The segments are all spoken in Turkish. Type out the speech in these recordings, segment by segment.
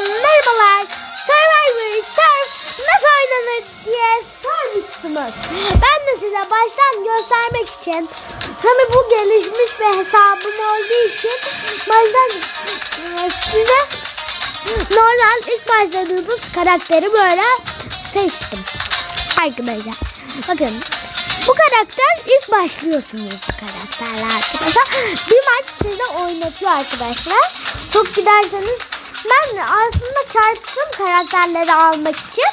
merhabalar. Survivor Surf nasıl oynanır diye sormuşsunuz. Ben de size baştan göstermek için tabi bu gelişmiş bir hesabım olduğu için baştan e, size normal ilk başladığınız karakteri böyle seçtim. Arkadaşlar bakın bu karakter ilk başlıyorsunuz bu karakterle arkadaşlar. Bir maç size oynatıyor arkadaşlar. Çok giderseniz ben aslında çarptım karakterleri almak için.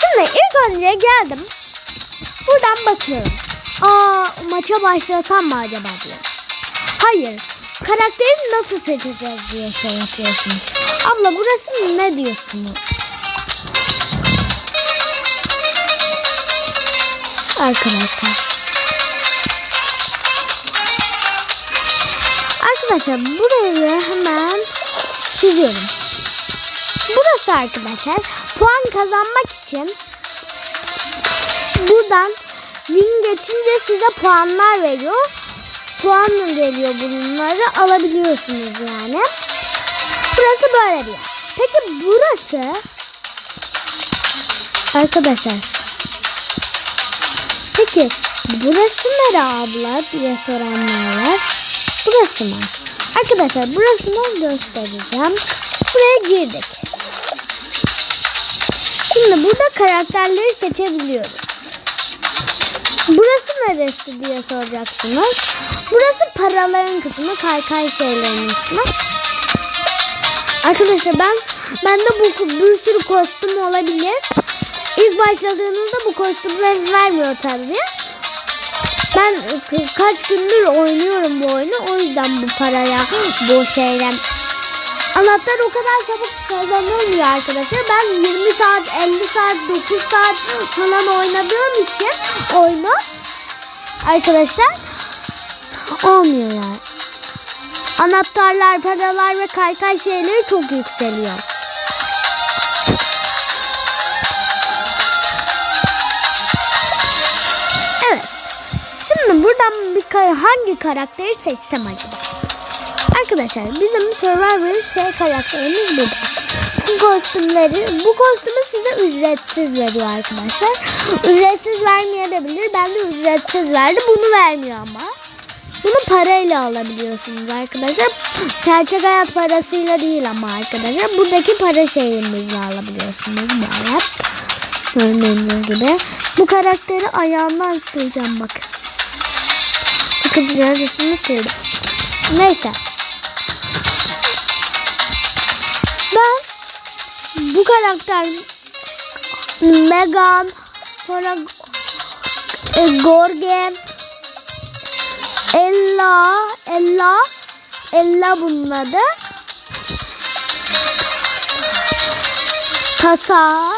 Şimdi ilk önce geldim. Buradan bakıyorum. Aa maça başlasam mı acaba diye. Hayır. Karakteri nasıl seçeceğiz diye şey yapıyorsun. Abla burası ne diyorsunuz? Arkadaşlar. Arkadaşlar burayı hemen çiziyorum. Burası arkadaşlar puan kazanmak için buradan gün geçince size puanlar veriyor. Puan geliyor bunları alabiliyorsunuz yani. Burası böyle bir yer. Peki burası arkadaşlar Peki burası nere abla diye soranlar var. Burası mı? Arkadaşlar burasını göstereceğim. Buraya girdik. Şimdi burada karakterleri seçebiliyoruz. Burası neresi diye soracaksınız. Burası paraların kısmı, kaykay şeylerin kısmı. Arkadaşlar ben bende bu bir sürü kostüm olabilir. İlk başladığınızda bu kostümleri vermiyor tabii. Ben ka- kaç gündür oynuyorum bu oyunu. O yüzden bu paraya, bu şeyden. Anahtar o kadar çabuk kazanılmıyor arkadaşlar. Ben 20 saat, 50 saat, 9 saat falan oynadığım için oyunu arkadaşlar olmuyor yani. Anahtarlar, paralar ve kaykay şeyleri çok yükseliyor. Şimdi buradan bir hangi karakteri seçsem acaba? Arkadaşlar bizim Survivor şey karakterimiz bu. Bu kostümleri, bu kostümü size ücretsiz veriyor arkadaşlar. Ücretsiz vermeyebilir. Ben de ücretsiz verdim. Bunu vermiyor ama. Bunu parayla alabiliyorsunuz arkadaşlar. Gerçek hayat parasıyla değil ama arkadaşlar. Buradaki para şeyimizle alabiliyorsunuz böyle. Gördüğünüz gibi. Bu karakteri ayağından sileceğim bakın. Bakın birazcısını sildim. Neyse. Ben bu karakter Megan sonra e, Gorgen Ella Ella Ella bunun adı Tasa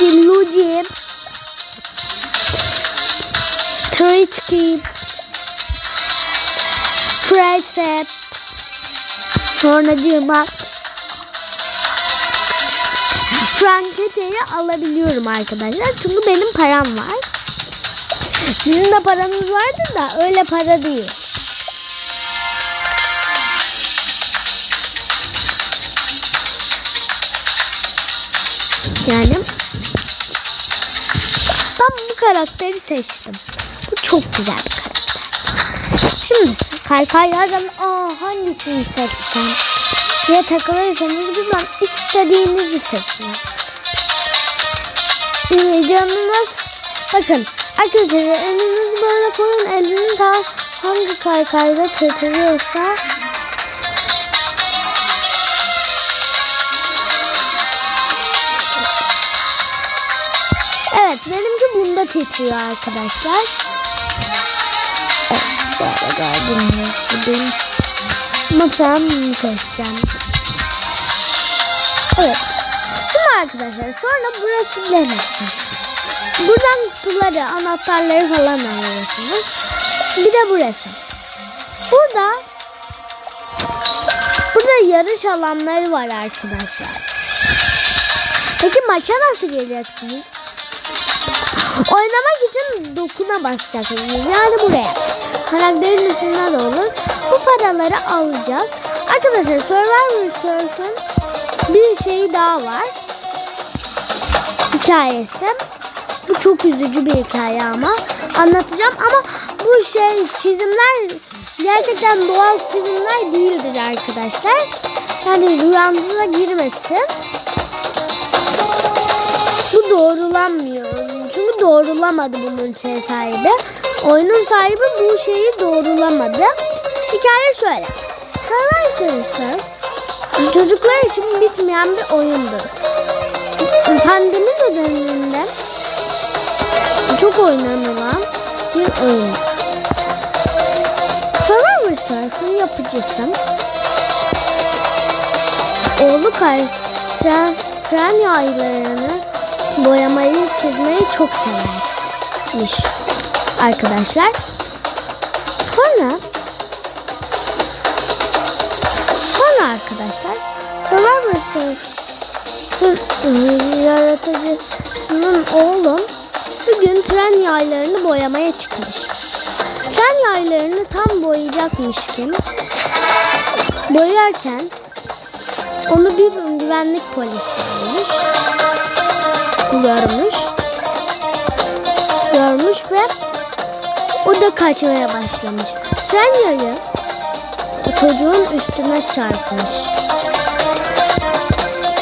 Luigi Trichki Preset Sonra diyorum Frankette'yi alabiliyorum arkadaşlar. Çünkü benim param var. Sizin de paranız vardır da öyle para değil. Yani ben bu karakteri seçtim. Çok güzel bir karakter. Şimdi kaykaylardan aa hangisini seçsem diye takılırsanız bilmem istediğinizi seçin. Canınız bakın arkadaşlar elinizi böyle koyun eliniz ha- hangi kaykayda titriyorsa Evet benimki bunda titriyor arkadaşlar. Evet böyle gördüğünüz gibi. Ama ben bunu seçeceğim. Evet. Şimdi arkadaşlar sonra burası neresi? Buradan kutuları, anahtarları falan alıyorsunuz. Bir de burası. Burada burada yarış alanları var arkadaşlar. Peki maça nasıl geleceksiniz? Oynamak için dokuna basacaksınız. Yani buraya. Karakterin üstünde de olur. Bu paraları alacağız. Arkadaşlar Survivor Surf'ın bir şeyi daha var. Hikayesi. Bu çok üzücü bir hikaye ama anlatacağım ama bu şey çizimler gerçekten doğal çizimler değildir arkadaşlar. Yani rüyanıza girmesin. Doğrulamadı bunun şey sahibi. Oyunun sahibi bu şeyi doğrulamadı. Hikaye şöyle. Survivor Surf çocuklar için bitmeyen bir oyundur. Pandemi döneminde çok oynanılan bir oyun. Survivor Surf'ın yapıcısı oğlu Kay tren, tren yaylarını boyamayı çizmeyi çok severmiş arkadaşlar. Sonra sonra arkadaşlar Survivor Surf'ın ıı, yaratıcısının oğlu bir gün tren yaylarını boyamaya çıkmış. Tren yaylarını tam boyayacakmış kim? Boyarken onu bir güvenlik polis görmüş. Görmüş. Görmüş ve o da kaçmaya başlamış. Tren yayı çocuğun üstüne çarpmış.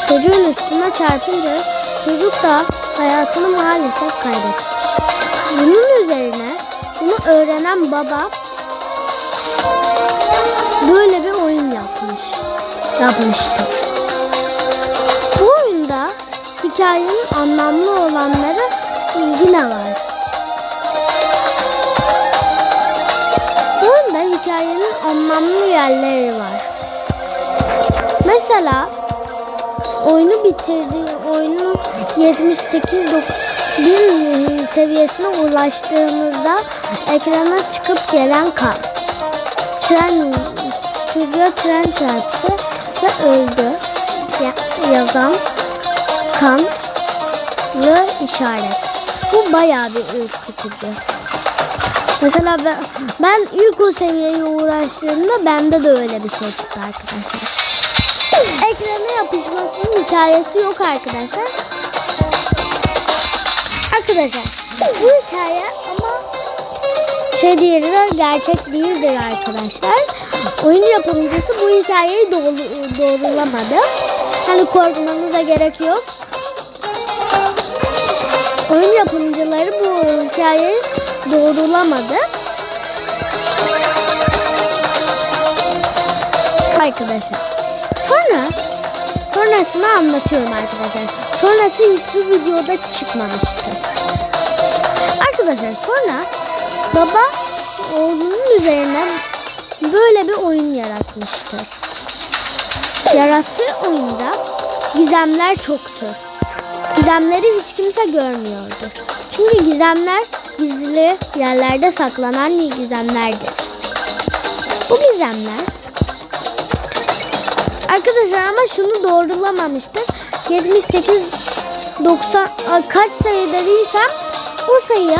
Çocuğun üstüne çarpınca çocuk da hayatını maalesef kaybetmiş. Bunun üzerine bunu öğrenen baba böyle bir oyun yapmış. Yapmıştır. Bu oyunda hikayenin anlamlı olanları yine var. Hikayenin anlamlı yerleri var. Mesela oyunu bitirdiği oyunu 78 dok- bin seviyesine ulaştığımızda ekrana çıkıp gelen kan. Tren çocuğa tren çarptı ve öldü. Ya- yazan kanlı işaret. Bu bayağı bir ürkütücü. Mesela ben, ben ilk o seviyeye uğraştığımda bende de öyle bir şey çıktı arkadaşlar. Ekrana yapışmasının hikayesi yok arkadaşlar. Arkadaşlar bu hikaye ama şey değildir, gerçek değildir arkadaşlar. Oyun yapımcısı bu hikayeyi doğru, doğrulamadı. Hani korkmanıza gerek yok. Oyun yapımcıları bu hikayeyi doğrulamadı. Arkadaşlar. Sonra sonrasını anlatıyorum arkadaşlar. Sonrası hiçbir videoda çıkmamıştır. Arkadaşlar sonra baba oğlunun üzerine böyle bir oyun yaratmıştır. Yarattığı oyunda gizemler çoktur. Gizemleri hiç kimse görmüyordur. Çünkü gizemler gizli yerlerde saklanan gizemlerdir. Bu gizemler Arkadaşlar ama şunu doğrulamamıştır. 78 90 a, kaç sayı dediysem o sayı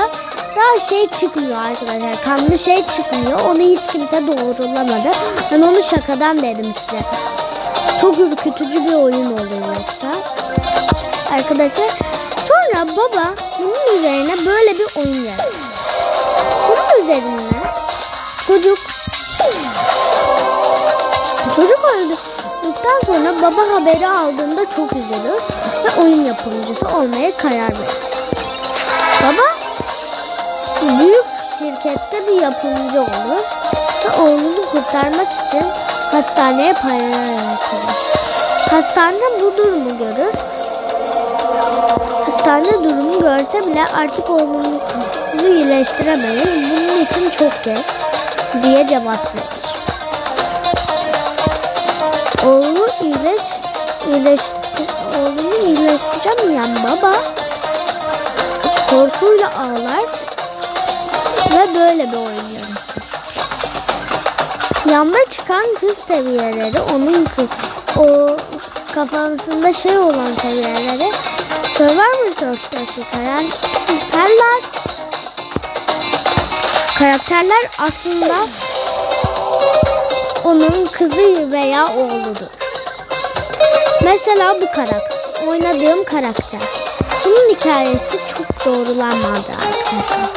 daha şey çıkmıyor arkadaşlar. Kanlı şey çıkmıyor. Onu hiç kimse doğrulamadı. Ben onu şakadan dedim size. Çok ürkütücü bir oyun olur yoksa. Arkadaşlar sonra baba bunun üzerine böyle bir oyun yaratmış. Bunun üzerine çocuk çocuk öldükten sonra baba haberi aldığında çok üzülür ve oyun yapımcısı olmaya karar verir. Baba büyük şirkette bir yapımcı olur ve oğlunu kurtarmak için hastaneye para yatırır. Hastane bu durumu görür. Hastane durumu görse bile artık oğlumuzu iyileştiremeyiz. Bunun için çok geç diye cevap verir. Oğlu iyileş, iyileşti, oğlunu iyileştiremeyen baba korkuyla ağlar ve böyle bir oyun yaratır. Yanda çıkan kız seviyeleri onun o kafasında şey olan seviyeleri Survivor Surf'taki karakterler karakterler aslında onun kızı veya oğludur. Mesela bu karakter, oynadığım karakter. Bunun hikayesi çok doğrulanmadı arkadaşlar.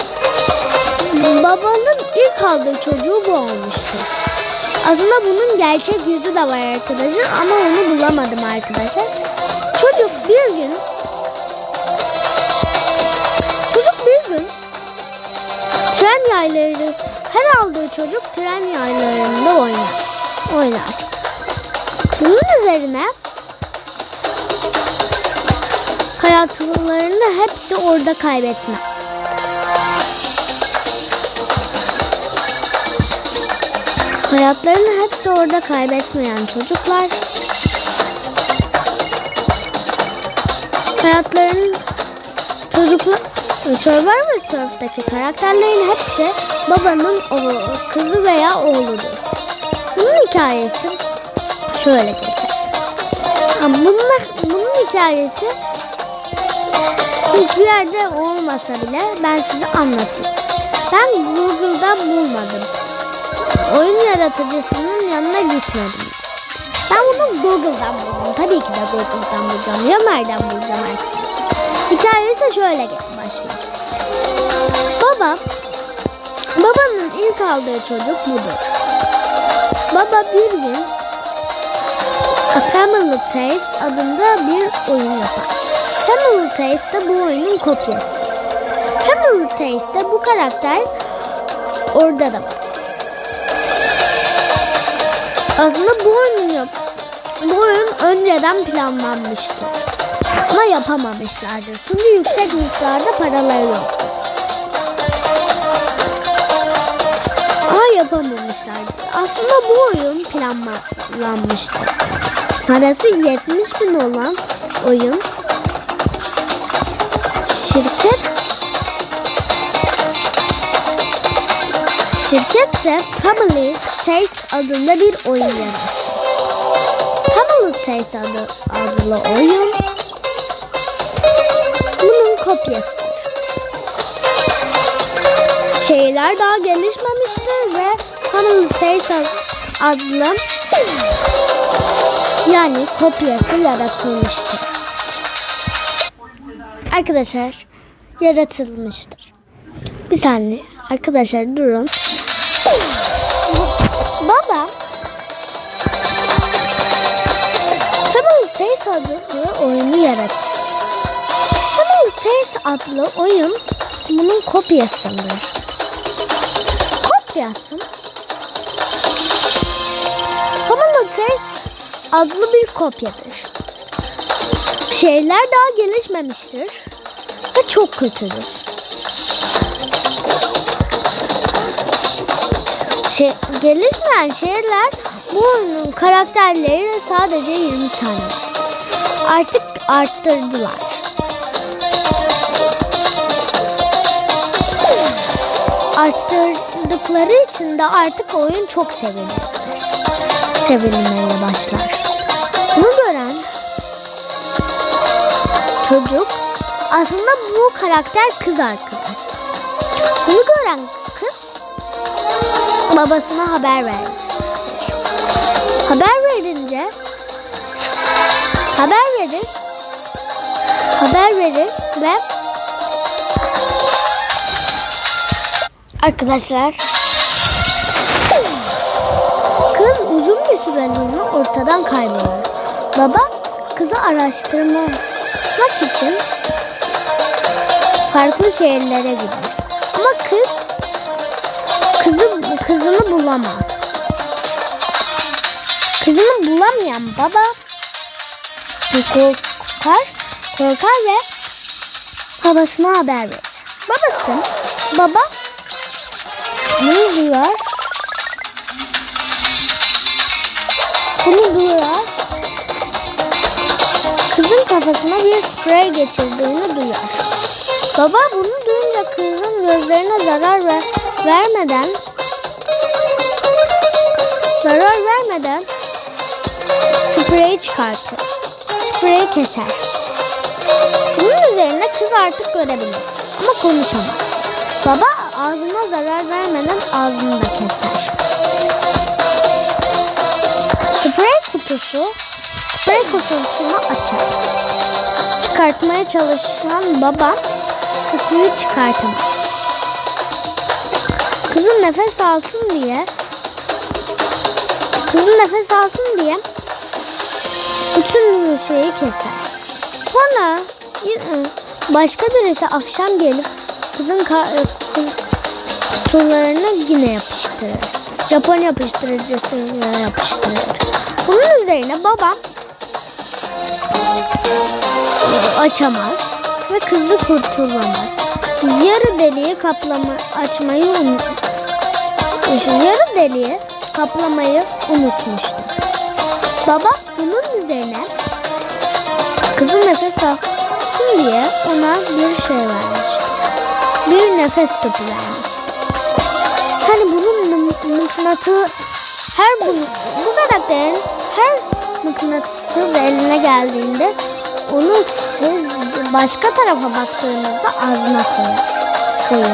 Babanın ilk aldığı çocuğu bu olmuştur. Aslında bunun gerçek yüzü de var arkadaşlar ama onu bulamadım arkadaşlar. Çocuk bir gün tren yayları her aldığı çocuk tren yaylarında oynar. Oynar. Bunun üzerine hayatlarını hepsi orada kaybetmez. Hayatlarını hepsi orada kaybetmeyen çocuklar hayatlarının çocuklar Survivor Surf'taki karakterlerin hepsi babanın o kızı veya oğludur. Bunun hikayesi şöyle geçer. Ama bunun, hikayesi hiçbir yerde olmasa bile ben size anlatayım. Ben Google'da bulmadım. Oyun yaratıcısının yanına gitmedim. Ben bunu Google'dan buldum. Tabii ki de Google'dan bulacağım. Ya nereden bulacağım arkadaşlar? Hikayesi şöyle başlar. Baba, babanın ilk aldığı çocuk budur. Baba bir gün A Family Taste adında bir oyun yapar. Family Taste de bu oyunun kopyası. Family Taste'de bu karakter orada da var. Aslında bu oyunu yap bu oyun önceden planlanmıştır. Ama yapamamışlardır. Çünkü yüksek miktarda paraları yok. Ama yapamamışlardır. Aslında bu oyun planlanmıştı. Parası 70 bin olan oyun şirket şirket de Family Taste adında bir oyun yarattı. Family Taste adı, adlı oyun kopyasıdır. Şeyler daha gelişmemiştir ve Family Taste adlı yani kopyası yaratılmıştır. Arkadaşlar yaratılmıştır. Bir saniye arkadaşlar durun. Baba Family Taste adlı oyunu yarattı. Taste adlı oyun bunun kopyasıdır. Kopyası Family Taste adlı bir kopyadır. Şeyler daha gelişmemiştir ve çok kötüdür. Şey, gelişmeyen şeyler bu oyunun karakterleri sadece 20 tane. Artık arttırdılar. Arttırdıkları için de artık oyun çok sevilir. Sevilmeye başlar. Bunu gören çocuk aslında bu karakter kız arkadaşlar. Bunu gören kız babasına haber verir. Haber verince haber verir haber verir ve arkadaşlar kız uzun bir süreliğine ortadan kaybolur. Baba kızı araştırmak için farklı şehirlere gider. Ama kız kızı kızını bulamaz. Kızını bulamayan baba korkar, korkar ve babasına haber verir. Babası, baba bunu duyar. Bunu duyar. Kızın kafasına bir sprey geçirdiğini duyar. Baba bunu duyunca kızın gözlerine zarar ver vermeden zarar vermeden spreyi çıkartır. Spreyi keser. Bunun üzerine kız artık görebilir ama konuşamaz. Baba zarar vermeden ağzını da keser. kutusu sprey kutusunu açar. Çıkartmaya çalışan baba kutuyu çıkartamaz. Kızın nefes alsın diye kızın nefes alsın diye bütün şeyi keser. Sonra yine başka birisi akşam gelip kızın e, kutularını yine yapıştırır. Japon yapıştırıcısıyla yapıştırır. Bunun üzerine babam açamaz ve kızı kurtulamaz. Yarı deliği kaplama açmayı un- yarı deliği kaplamayı unutmuştu. Baba bunun üzerine kızın nefes alsın diye ona bir şey vermişti. Bir nefes topu vermişti. Hani bunun mı- mıknatı her bu, bu karakterin her mıknatısı eline geldiğinde onu siz başka tarafa baktığınızda ağzına koyuyor.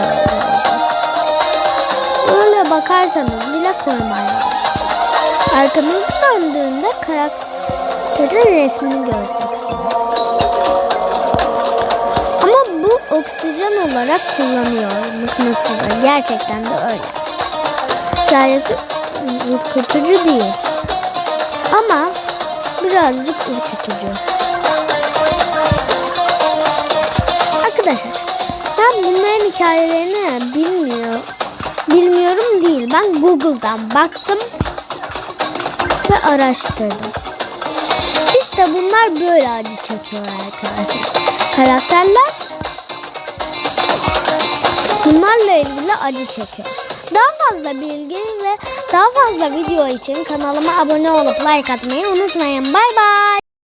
Öyle bakarsanız bile koymayabilir. Arkanızı döndüğünde karakterin resmini göreceksiniz. Ama bu oksijen olarak kullanıyor mıknatısı. Gerçekten de öyle. Hikayesi ürkütücü değil. Ama birazcık ürkütücü. Arkadaşlar ben bunların hikayelerini bilmiyor, bilmiyorum değil. Ben Google'dan baktım ve araştırdım. İşte bunlar böyle acı çekiyor arkadaşlar. Karakterler bunlarla ilgili acı çekiyor. Daha fazla bilgi ve daha fazla video için kanalıma abone olup like atmayı unutmayın. Bay bay.